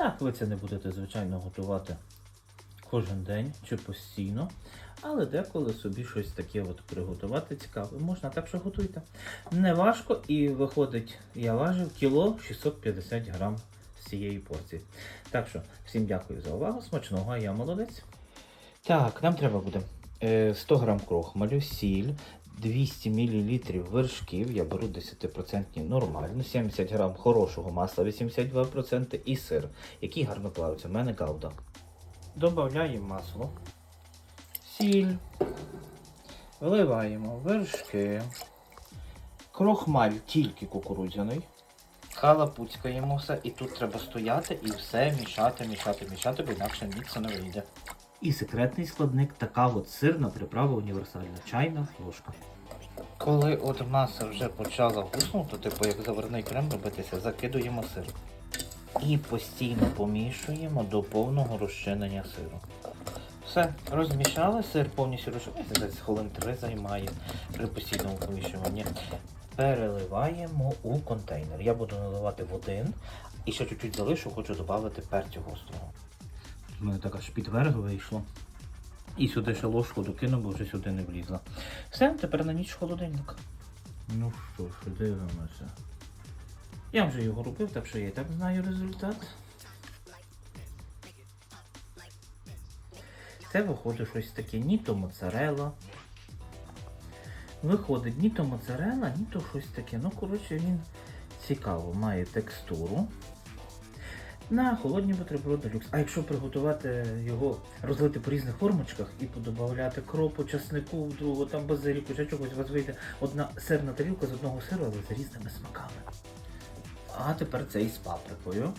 Так, ви це не будете, звичайно, готувати кожен день чи постійно, але деколи собі щось таке от приготувати цікаве. Можна так що готуйте. Не важко і виходить, я важив кіло 650 грам з цієї порції. Так що, всім дякую за увагу, смачного, а я молодець. Так, нам треба буде е, 100 грам крохмалю, сіль, 200 мл вершків, я беру 10% нормально, 70 грам хорошого масла, 82% і сир, який гарно плавиться. У мене гауда. Добавляємо масло, сіль, вливаємо вершки, крохмаль тільки кукурудзяний. Халапуцькаємо все, і тут треба стояти і все мішати, мішати, мішати, бо інакше мікса не вийде. І секретний складник така от сирна приправа універсальна. Чайна ложка. Коли от маса вже почала гуснути, типу як заварний крем робитися, закидуємо сир. І постійно помішуємо до повного розчинення сиру. Все, розмішали, сир повністю розчинився, десь хвилин 3 займає при постійному помішуванні. Переливаємо у контейнер. Я буду наливати в один і ще чуть-чуть залишу, хочу додати перцю гострого. Мене так аж підверх вийшло. І сюди ще ложку докину, бо вже сюди не влізла. Все, тепер на ніч холодильник. Ну що ж, дивимося. Я вже його робив, так що я і так знаю результат. Це виходить щось таке, ні то моцарела. Виходить ні то моцарела, ні то щось таке. Ну, коротше, він цікаво, має текстуру. На холодні бутерброди люкс. А якщо приготувати його, розлити по різних формочках і подобавляти кропу, часнику, другу, там базиліку, ще чогось, у вас вийде одна сирна тарілка з одного сиру, але з різними смаками. А тепер це із паприкою.